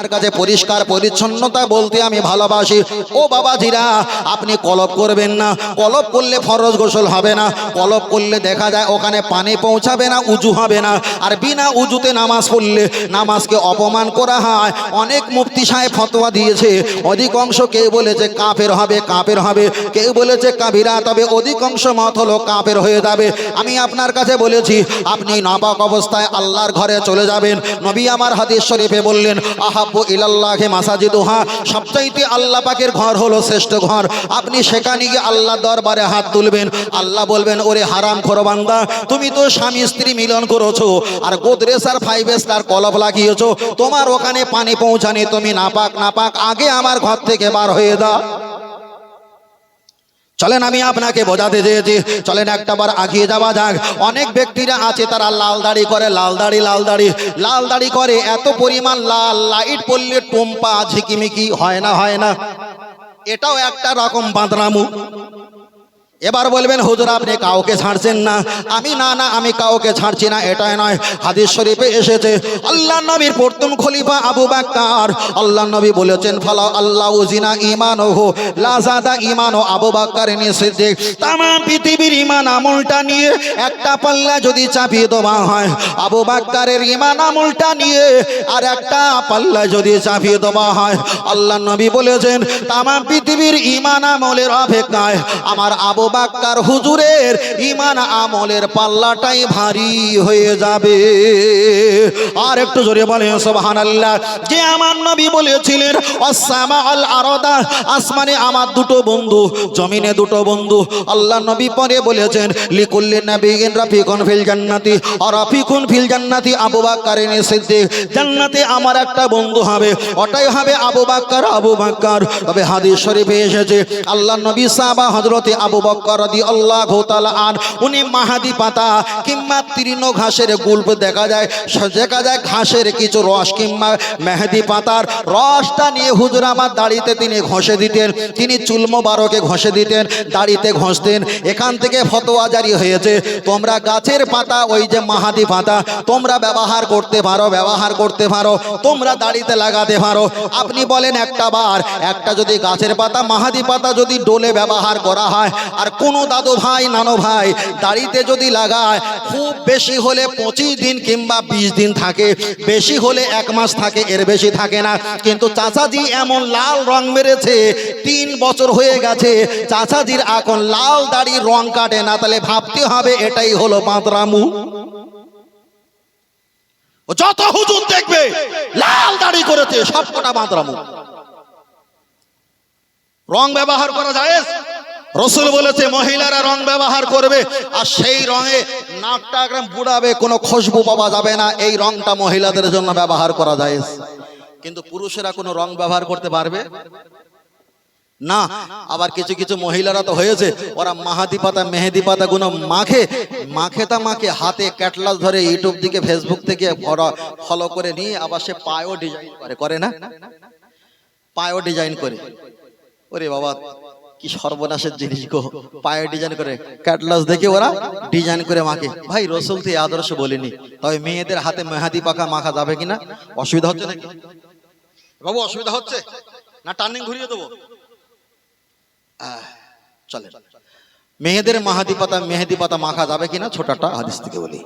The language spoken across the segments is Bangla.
আপনার কাছে পরিষ্কার পরিচ্ছন্নতা বলতে আমি ভালোবাসি। ও বাবাজিরা, আপনি কলপ করবেন না। কলপ করলে ফরজ গোসল হবে না। কলপ করলে দেখা যায় ওখানে পানি পৌঁছাবে না, উজু হবে না। আর বিনা উজুতে নামাজ পড়লে নামাজকে অপমান করা হয়। অনেক মুফতি সাহেব ফতোয়া দিয়েছে, অধিকাংশ কেউ বলেছে কাপের হবে কাপের হবে। কেউ বলেছে কাবিরা তবে অধিকাংশ মত হলো কাপের হয়ে যাবে। আমি আপনার কাছে বলেছি, আপনি নাপাক অবস্থায় আল্লাহর ঘরে চলে যাবেন। নবী আমার হাদিস শরীফে বললেন আহাব্বু ইলাল্লাহে মাসাজিদুহা। সবচাইতে আল্লাহ পাকের ঘর হলো শ্রেষ্ঠ ঘর। আপনি সেখানে গিয়ে আল্লাহ দরবারে হাত তুলবেন। আল্লাহ বলবেন, ওরে হারাম খোরবান্দা তুমি তো স্বামী স্ত্রী মিলন করেছ, আর গোদরেজ আর ফাইভ স্টার কলফ লাগিয়েছো। তোমার ওখানে পানি পৌঁছানি তুমি নাপাক নাপাক, আগে আমার ঘর থেকে বার হয়ে দাও চলেন, আমি আপনাকে বোঝাতে চেয়েছি। চলেন একটাবার আগিয়ে যাওয়া যাক। অনেক ব্যক্তিরা আছে, তারা লাল দাড়ি করে লাল দাড়ি লাল দাড়ি লাল দাড়ি করে, এত পরিমাণ লাল লাইট পড়লে টোম্পা ঝিকিমিকি হয় না হয় না। এটাও একটা রকম বাঁদরামু। এবার বলবেন, হুজুর, আপনি কাউকে ছাড়ছেন না? আমি, না না, আমি কাউকে ছাড়ছি না, এটাই নয়। হাদিস শরীফে এসেছে আল্লাহ নবীর প্রথম খলিফা আবু বাক্কার। আল্লাহ নবী বলেছেন, ফালা আল্লাহ উজিনা ইমান হো লাজাদা ইমান ও আবু বাক্কার সিদ্দিক। তাম পৃথিবীর ইমান আমলটা নিয়ে একটা পাল্লা যদি চাপিয়ে দেওয়া হয়, আবু বাক্কারের ইমান আমলটা নিয়ে আর একটা পাল্লা যদি চাপিয়ে দেওয়া হয় আল্লাহ নবী বলেছেন তাম পৃথিবীর ইমান আমলের অপেক্ষায় আমার আবু বাক্কার হুজুরের ইমান আমলের পাল্লাটাই ভারী হয়ে যাবে। আর একটু জোরে বলে সোবাহান আল্লাহ যে আমার নবী বলেছিলেন অসামা আল আরদা, আসমানে আমার দুটো বন্ধু, জমিনে দুটো বন্ধু। আল্লাহ নবী পরে বলেছেন, লিকুল্লি নবীন রাফিকুন ফিল জান্নাতি। আর রাফিকুন ফিল জান্নাতি আবু বাক্কারিন সিদ্দিক। জান্নাতে আমার একটা বন্ধু হবে, ওটাই হবে আবু বাক্কার আবু বাক্কার তবে হাদিস শরীফে এসেছে, আল্লাহ নবী সাহাবা হযরতে আবু তিনি ঘষে দিতেন ঘষে দিতেন, দাড়িতে ঘষতেন, এখান থেকে ফতোয়া জারি হয়েছে, তোমরা গাছের পাতা, ওই যে মাহাদি পাতা, তোমরা ব্যবহার করতে পারো, ব্যবহার করতে পারো, তোমরা দাড়িতে লাগাতে পারো, আপনি বলেন একটা বার, একটা যদি গাছের পাতা, মাহাদি পাতা যদি ডোলে ব্যবহার করা হয়, আর কোনো দাদু ভাই, নানো ভাই দাড়িতে যদি লাগায়, খুব বেশি হলে পঁচিশ দিন কিংবা বিশ দিন থাকে, বেশি হলে এক মাস থাকে, এর বেশি থাকে না। কিন্তু চাচাজি এমন লাল রং মেরেছে, তিন বছর হয়ে গেছে, চাচাজির এখন লাল দাড়ি রং কাটে না, তাহলে ভাবতে হবে এটাই হলো ও যত হুজুর দেখবে, লাল দাড়ি করেছে সব কটা বাঁদরামু রং ব্যবহার করা যায় রসুল বলেছে, মহিলারা রং ব্যবহার করবে, আর সেই রঙে নাকটা একদম বুড়াবে, কোনো খুশবু পাওয়া যাবে না। এই রংটা মহিলাদের জন্য ব্যবহার করা যায়। কিন্তু পুরুষেরা কোনো রং ব্যবহার করতে পারবে? না। আবার কিছু কিছু মহিলারা তো হয়েছে, ওরা মাহাদি পাতা, মেহেদি পাতা গুলো মাখে মাখে তা মাখে হাতে ক্যাটলাস ধরে ইউটিউব দিকে, ফেসবুক থেকে ওরা ফলো করে নিয়ে আবার সে পায়ও ডিজাইন করে করে না? পায়ও ডিজাইন করে। ওরে বাবা কি সর্বনাশের জিনিস গো? পায়ে ডিজাইন করে ক্যাটলাস দেখে ওরা ডিজাইন করে মাকে ভাই, রসুল তো আদর্শ বলিনি। তবে মেয়েদের হাতে মেহাদি পাকা মাখা যাবে কিনা? অসুবিধা হচ্ছে নাকি? বাবু, অসুবিধা হচ্ছে? না টার্নিং ঘুরিয়ে দেবো? চলে মেয়েদের মাহাদি পাতা, মেহেদি পাতা মাখা যাবে কিনা? ছোটটা হাদিস থেকে বলি।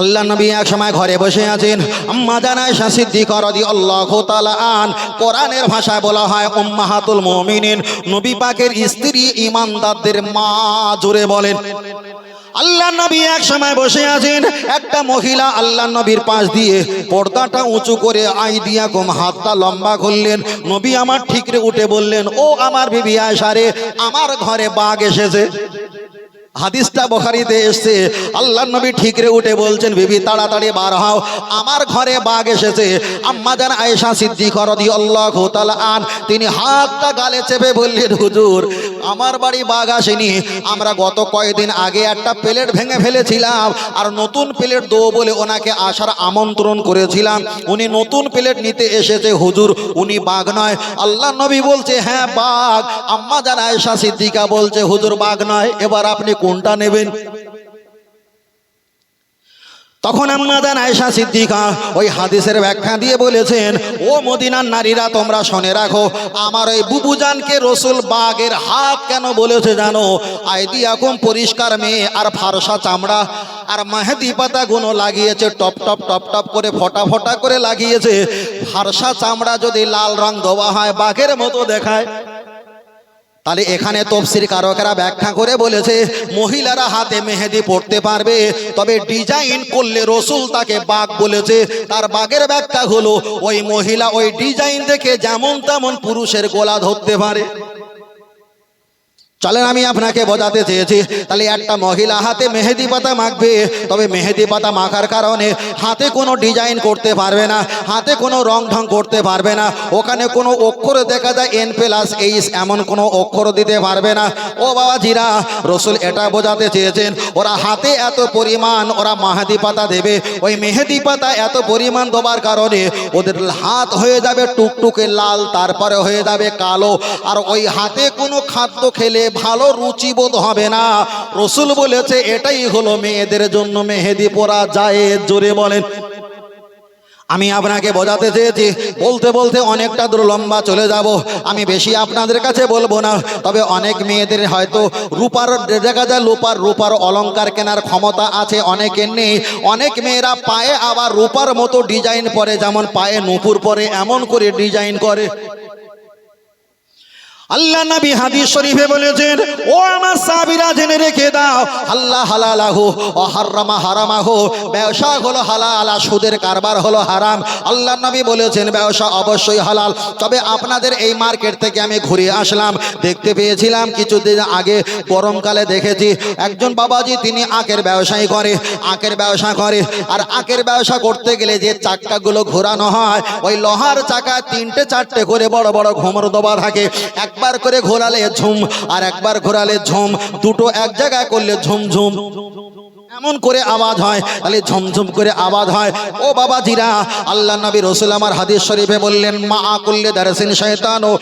আল্লাহ নবী এক সময় ঘরে বসে আছেন। আম্মা জানায় সিদ্দিক রাদিয়াল্লাহু তাআলা আন। কোরআনের ভাষায় বলা হয়, উম্মাহাতুল মুমিনিন। নবী পাকের স্ত্রী ইমানদারদের মা জুড়ে বলেন, আল্লাহ নবী এক সময় বসে আছেন, একটা মহিলা আল্লাহ নবীর পাশ দিয়ে পর্দাটা উঁচু করে আই দিয়া কম হাতটা লম্বা করলেন। নবী আমার ঠিকরে উঠে বললেন, ও আমার বিবি আয়সারে আমার ঘরে বাঘ এসেছে। হাদিসটা বখারিতে এসছে। আল্লাহ নবী ঠিকরে উঠে বলছেন, বিবি, তাড়াতাড়ি বার হও। আমার ঘরে বাঘ এসেছে। আম্মা জান আয়েশা সিদ্দিক রাদিয়াল্লাহু তাআলা আন, তিনি হাতটা গালে চেপে বললেন, হুজুর, আমার বাড়ি বাঘ আসেনি। আমরা গত কয়েকদিন আগে একটা প্লেট ভেঙে ফেলেছিলাম আর নতুন প্লেট দেবো বলে ওনাকে আসার আমন্ত্রণ করেছিলাম। উনি নতুন প্লেট নিতে এসেছে, হুজুর, উনি বাঘ নয়। আল্লাহ নবী বলছে হ্যাঁ বাঘ। আম্মা জান আয়েশা সিদ্দিকা বলছে, হুজুর, বাঘ নয়। এবার আপনি কোনটা নেবেন? তখন আম্মাদান আয়েশা সিদ্দিকা ওই হাদিসের ব্যাখ্যা দিয়ে বলেছেন, ও মদিনার নারীরা, তোমরা শুনে রাখো, আমার ওই বুবুজানকে রসুল বাগের হাত কেন বলেছে জানো? আইদি এখন পরিষ্কার মেয়ে আর ফারসা চামড়া আর মেহেদি পাতা গুলো লাগিয়েছে, টপ টপ টপ টপ করে ফটা ফটা করে লাগিয়েছে। ফারসা চামড়া যদি লাল রং দেওয়া হয়, বাঘের মতো দেখায়। তাহলে এখানে তফসির কারকেরা ব্যাখ্যা করে বলেছে, মহিলারা হাতে মেহেদি পড়তে পারবে, তবে ডিজাইন করলে রসুল তাকে বাঘ বলেছে। তার বাঘের ব্যাখ্যা হলো, ওই মহিলা ওই ডিজাইন দেখে যেমন তেমন পুরুষের গোলা ধরতে পারে। চলেন, আমি আপনাকে বোঝাতে চেয়েছি। তাহলে একটা মহিলা হাতে মেহেদি পাতা মাখবে, তবে মেহেদি পাতা মাখার কারণে হাতে কোনো ডিজাইন করতে পারবে না, হাতে কোনো রং ঢং করতে পারবে না। ওখানে কোনো অক্ষর দেখা যায় এন প্লাস এইস এমন কোনো অক্ষর দিতে পারবে না। ও বাবা জিরা রসুল এটা বোঝাতে চেয়েছেন, ওরা হাতে এত পরিমাণ ওরা মাহাদি পাতা দেবে, ওই মেহেদি পাতা এত পরিমাণ দেবার কারণে ওদের হাত হয়ে যাবে টুকটুকে লাল, তারপরে হয়ে যাবে কালো। আর ওই হাতে কোনো খাদ্য খেলে ভালো রুচিবোধ হবে না। রসুল বলেছে, এটাই হলো মেয়েদের জন্য মেহেদি পরা যায় জোরে বলেন। আমি আপনাকে বোঝাতে চেয়েছি, বলতে বলতে অনেকটা দূর লম্বা চলে যাব। আমি বেশি আপনাদের কাছে বলব না, তবে অনেক মেয়েদের হয়তো রূপার দেখা যায় রূপার রূপার অলংকার কেনার ক্ষমতা আছে, অনেকের নেই। অনেক মেয়েরা পায়ে আবার রূপার মতো ডিজাইন পরে, যেমন পায়ে নুপুর পরে, এমন করে ডিজাইন করে। আল্লাহ নবী হাদিস শরীফে বলেছেন, ও আমার সাবিরা জেনে রেখে দাও, আল্লাহ হালালাহু ও হারামা হারামাহু, ব্যবসা হলো হালাল আর সুদের কারবার হলো হারাম। আল্লাহ নবী বলেছেন, ব্যবসা অবশ্যই হালাল। তবে আপনাদের এই মার্কেট থেকে আমি ঘুরে আসলাম, দেখতে পেয়েছিলাম, কিছুদিন আগে গরমকালে দেখেছি, একজন বাবাজি তিনি আখের ব্যবসায়ী করে, আখের ব্যবসা করে, আর আখের ব্যবসা করতে গেলে যে চাক্কাগুলো ঘোরানো হয়, ওই লোহার চাকা তিনটে চারটে করে বড় বড় ঘুমর দেওয়া থাকে একবার করে ঘোরালে ঝুম আর একবার ঘোরালে ঝুম। দুটো এক জায়গায় করলে ঝুম ঝুম। এমন করে আওয়াজ হয়, তাহলে ঝমঝম করে আওয়াজ হয়। ও বাবা জিরা আল্লাহ নবী রসুল আমার হাদিস শরীফে বললেন, মা আকুল্লে দারসিন শয়তান ও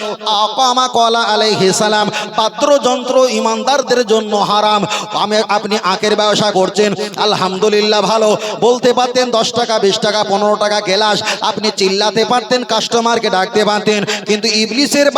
আকামা কলা আলাইহি সালাম পাত্র যন্ত্র ইমানদারদের জন্য হারাম। আমি, আপনি আখের ব্যবসা করছেন, আলহামদুলিল্লাহ ভালো। বলতে পারতেন দশ টাকা, বিশ টাকা, পনেরো টাকা গেলাস আপনি চিল্লাতে পারতেন, কাস্টমারকে ডাকতে পারতেন। কিন্তু ইবলিসের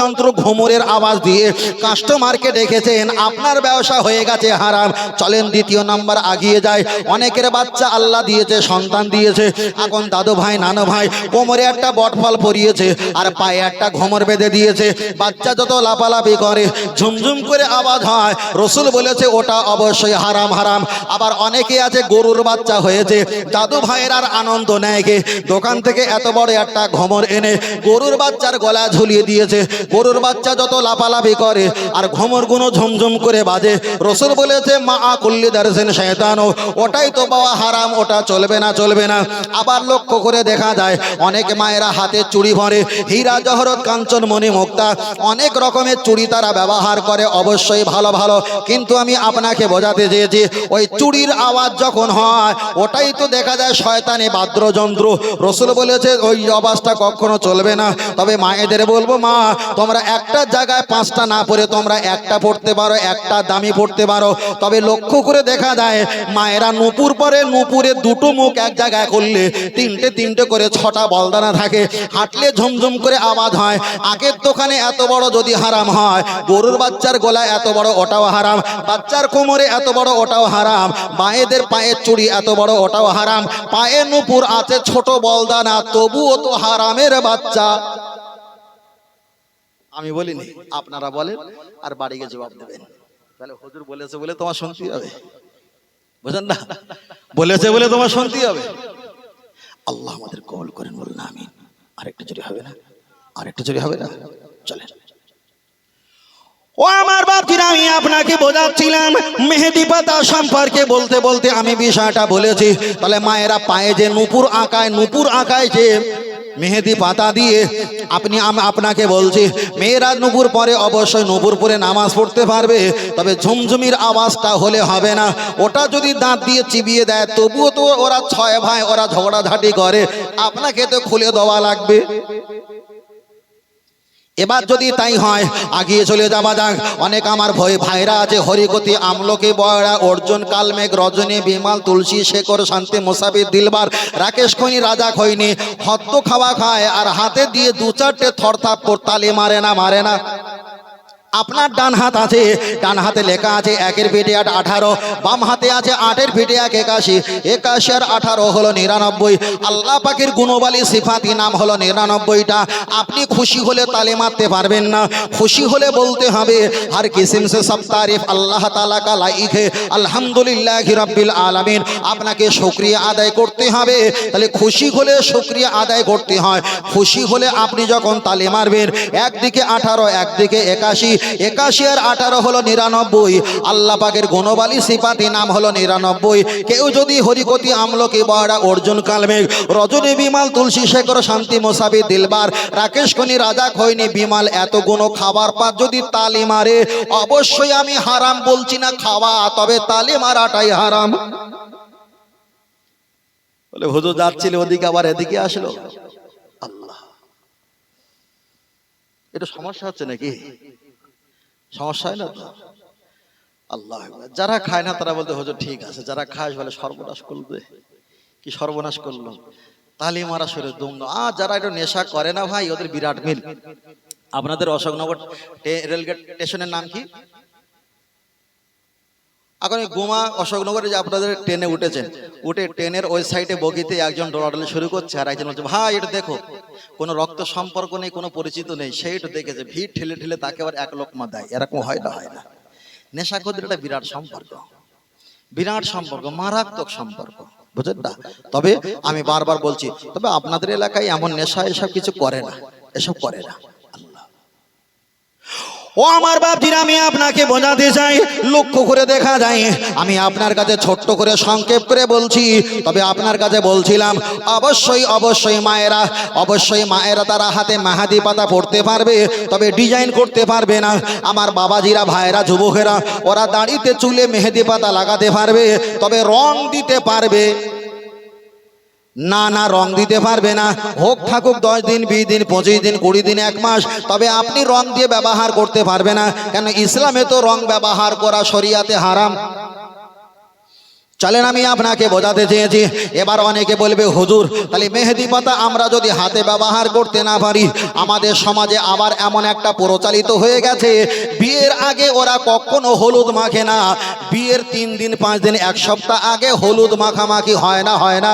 যন্ত্র ঘুমরের আওয়াজ দিয়ে কাস্টমারকে ডেকেছেন, আপনার ব্যবসা হয়ে গেছে, হারাম। চলেন দ্বিতীয় নাম্বার আগিয়ে যায়। অনেকের বাচ্চা আল্লাহ দিয়েছে, সন্তান দিয়েছে। এখন দাদু ভাই, নানু ভাই, কোমরে একটা বটফল পরিয়েছে আর পায়ে একটা ঘোমর বেঁধে দিয়েছে। বাচ্চা যত লাপালাপি করে, ঝুমঝুম করে আওয়াজ হয়। রসুল বলেছে, ওটা অবশ্যই হারাম হারাম। আবার অনেকে আছে, গরুর বাচ্চা হয়েছে। দাদু ভাইয়ের আর আনন্দ নেয় কে দোকান থেকে এত বড় একটা ঘোমর এনে গরুর বাচ্চার গলা ঝুলিয়ে দিয়েছে। গরুর বাচ্চা যত লাপালাপি করে আর ঘমরগুলো ঝুমঝুম করে বাজে। রসুল বলেছে, মা করলি দারসেন শয়তানো ওটাই তো বাবা হারাম, ওটা চলবে না চলবে না। আবার লক্ষ্য করে দেখা যায়, অনেক মায়েরা হাতে চুড়ি ভরে হীরা, জহরত, কাঞ্চন, মণি, মুক্তা, অনেক রকমের চুড়ি তারা ব্যবহার করে, অবশ্যই ভালো ভালো। কিন্তু আমি আপনাকে বোঝাতে চেয়েছি, ওই চুড়ির আওয়াজ যখন হয়, ওটাই তো দেখা যায় শয়তানি বাদ্যযন্ত্র। রসুল বলেছে, ওই আওয়াজটা কখনো চলবে না। তবে মায়েদের বলব, মা, তোমরা একটা জায়গায় পাঁচটা না পড়ে তোমরা একটা পড়তে পারো, একটা দামি পড়তে পারো। তবে লক্ষ্য করে দেখা যায় মায়েরা নূপুর পরে নূপুরে দুটো মুখ এক জায়গায় করলে তিনটে তিনটে করে ছটা বলদানা থাকে। হাঁটলে ঝুমঝুম করে আওয়াজ হয়। আগের দোকানে এত বড় যদি হারাম হয়, গরুর বাচ্চার গলায় এত বড় ওটাও হারাম, বাচ্চার কোমরে এত বড় ওটাও হারাম, মায়েদের পায়ের চুড়ি এত বড় ওটাও হারাম, পায়ে নূপুর আছে ছোট বলদানা, তবুও তো হারামের বাচ্চা। আমি বলিনি, আপনারা বলেন, আর বাড়ি গিয়ে জবাব দেবেন। তাহলে হুজুর বলেছে বলে তোমার শুনতেই হবে। বুঝেন না? বলেছে বলে তোমার শান্তি হবে। আল্লাহ আমাদের কল করেন বলুন আমি আরেকটা চুরি হবে না? আরেকটা চুরি হবে না? চলেন। ও আমার বাপিরা আমি আপনাকে বোঝাচ্ছিলাম, মেহেদি পাতা সম্পর্কে বলতে বলতে আমি বিষয়টা বলেছি। তাহলে মায়েরা পায়ে যে নুপুর আঁকায় নুপুর আঁকায় যে মেহেদি পাতা দিয়ে আপনি আপনাকে বলছি, মেয়েরা নুপুর পরে অবশ্যই নুপুর পরে নামাজ পড়তে পারবে, তবে ঝুমঝুমির আওয়াজটা হলে হবে না। ওটা যদি দাঁত দিয়ে চিবিয়ে দেয়, তবুও তো ওরা ছয় ভাই, ওরা ঝগড়াঝাটি করে। আপনাকে তো খুলে দেওয়া লাগবে। এবার যদি তাই হয় আগিয়ে চলে যাওয়া যাক। অনেক আমার ভয় ভাইরা আছে হরিগতি আমলকে বয়রা অর্জুন কালমেঘ রজনী বিমাল তুলসী শেখর শান্তি মুসাফির দিলবার রাকেশ খৈনি রাজা খৈনি হদ্দ খাওয়া খায় আর হাতে দিয়ে দু চারটে থরথাপ তালে মারে না মারে না। আপনার ডান হাত আছে, ডান হাতে লেখা আছে একের পিঠে আট আঠারো, বাম হাতে আছে আটের পিঠে এক একাশি একাশি আর আঠারো হলো নিরানব্বই, আল্লাহ পাখির গুণবালী সিফাতি নাম হলো নিরানব্বইটা। আপনি খুশি হলে তালে মারতে পারবেন না, খুশি হলে বলতে হবে আর কিসিম সে সব তারিফ আল্লাহ তালা কা লাইকে আলহামদুলিল্লাহ রব্বিল আলামিন। আপনাকে শুক্রিয়া আদায় করতে হবে, তাহলে খুশি হলে শুক্রিয়া আদায় করতে হয়, খুশি হলে আপনি যখন তালে মারবেন, একদিকে আঠারো, একদিকে একাশি একাশি আর আঠারো হলো নিরানব্বই। আল্লাহ পাকের গুণবালী সিপাতি নাম হলো নিরানব্বই। কেউ যদি হরিকতি আমলকি বড়া অর্জুন কালমেঘ, রজনী বিমাল, তুলসী শেখর, শান্তি মোসাবি, দিলবার, রাকেশ খনি রাজা খৈনি, বিমাল এত গুণ খাবার পর যদি তালি মারে, অবশ্যই আমি হারাম বলছি না খাওয়া, তবে তালি মারাটাই হারাম। বলে হুজুর যাচ্ছিল, ওদিকে আবার এদিকে আসলো। আল্লাহ। এটা সমস্যা হচ্ছে নাকি? সমস্যা হয় না আল্লাহ যারা খায় না, তারা বলতে, হজর, ঠিক আছে, যারা খায়, বলে সর্বনাশ করবে। কি সর্বনাশ করল? তালি মারা শরীর দুম আ যারা একটু নেশা করে না ভাই, ওদের বিরাট মিল। আপনাদের অশোকনগর রেলগেট স্টেশনের নাম কি? এখন এই গোমা অশোকনগরে যে আপনাদের ট্রেনে উঠেছেন, উঠে ট্রেনের ওই সাইডে বগিতে একজন ডলাডলি শুরু করছে আর একজন বলছে, ভাই, এটা দেখো, কোনো রক্ত সম্পর্ক নেই, কোনো পরিচিত নেই সেই একটু দেখেছে, ভিড় ঠেলে ঠেলে তাকে আবার এক লোকমা দেয় এরকম হয় না হয় না। নেশাখোরদের একটা বিরাট সম্পর্ক বিরাট সম্পর্ক, মারাত্মক সম্পর্ক, বুঝলেন না? তবে আমি বারবার বলছি, তবে আপনাদের এলাকায় এমন নেশা এসব কিছু করে না, এসব করে না। ও আমার বাপজিরা, আমি আপনাকে বোঝাতে চাই, লক্ষ্য করে দেখা যায়, আমি আপনার কাছে ছোট্ট করে সংক্ষেপ করে বলছি, তবে আপনার কাছে বলছিলাম, অবশ্যই অবশ্যই মায়েরা অবশ্যই মায়েরা তারা হাতে মাহাদি পাতা পড়তে পারবে, তবে ডিজাইন করতে পারবে না। আমার বাবাজিরা ভাইরা যুবকেরা, ওরা দাড়িতে চুলে মেহেদি পাতা লাগাতে পারবে, তবে রং দিতে পারবে। না না, রং দিতে পারবে না। হোক থাকুক দশ দিন, বিশ দিন, পঁচিশ দিন, কুড়ি দিন, এক মাস, তবে আপনি রং দিয়ে ব্যবহার করতে পারবে না। কেন, ইসলামে তো রং ব্যবহার করা শরিয়াতে হারাম। চলেন আমি আপনাকে বোঝাতে চেয়েছি। এবার অনেকে বলবে, হুজুর, তাহলে মেহেদি পাতা আমরা যদি হাতে ব্যবহার করতে না পারি, আমাদের সমাজে আবার এমন একটা প্রচালিত হয়ে গেছে। বিয়ের আগে ওরা কখনো হলুদ মাখে না। বিয়ের তিন দিন, পাঁচ দিন, এক সপ্তাহ আগে হলুদ মাখামাখি হয় না হয় না।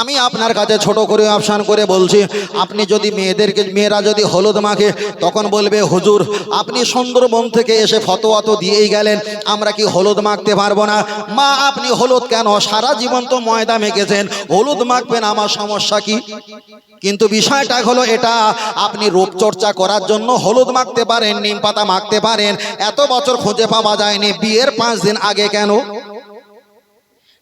আমি আপনার কাছে ছোট করে অপশান করে বলছি, আপনি যদি মেয়েদেরকে, মেয়েরা যদি হলুদ মাখে, তখন বলবে, হুজুর, আপনি সুন্দরবন থেকে এসে ফতোয়া তো দিয়েই গেলেন, আমরা কি হলুদ মাখতে পারব না? মা, আপনি হলুদ কেন? সারা জীবন তো ময়দা মেখেছেন, হলুদ মাখবেন, আমার সমস্যা কি? কিন্তু বিষয়টা হলো এটা, আপনি রূপচর্চা করার জন্য হলুদ মাখতে পারেন, নিম পাতা মাখতে পারেন, এত বছর খুঁজে পাওয়া যায়নি, বিয়ের পাঁচ দিন আগে কেন?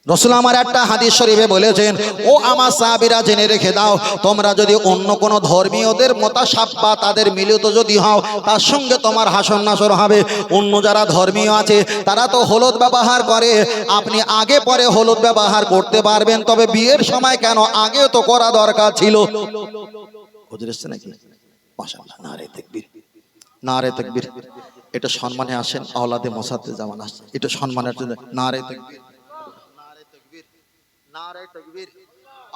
রসুল আমার একটা হাদিস শরীফে বলেছেন, ও আমার সাহাবিরা জেনে রেখে দাও, তোমরা যদি অন্য কোনো ধর্মীয়দের মতাসাব্বা তাদের মিলিত যদি হও, তার সঙ্গে তোমার হাসন নাসর হবে। অন্য যারা ধর্মীয় আছে, তারা তো হলুদ ব্যবহার করে। আপনি আগে পরে হলুদ ব্যবহার করতে পারবেন, তবে বিয়ের সময় কেন? আগে তো করা দরকার ছিল। এটা সম্মানে আসেন আওলাদে মোসাদ্দে জামান আসছে। এটা সম্মানের তাকবীর নারে তকবীর। নারে তকবীর।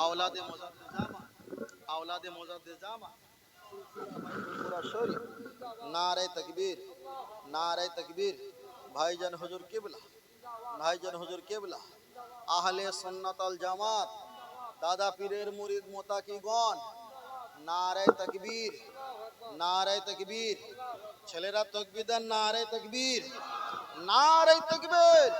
আওলাদে মোজাদ্দে জামা আওলাদে মোজাদ্দে জামা শরীফ, নারে তকবীর নারে তকবীর। ভাইজান হুজুর কিবলা, ভাইজান হুজুর কিবলা। আহলে সুন্নাত আল জামাত, দাদা পীরের মুরিদ মোতাকিগণ নারে তকবীর নারে তকবীর। ছেলেরা তকবীর দেন, নারে তকবীর। নারে তকবীর।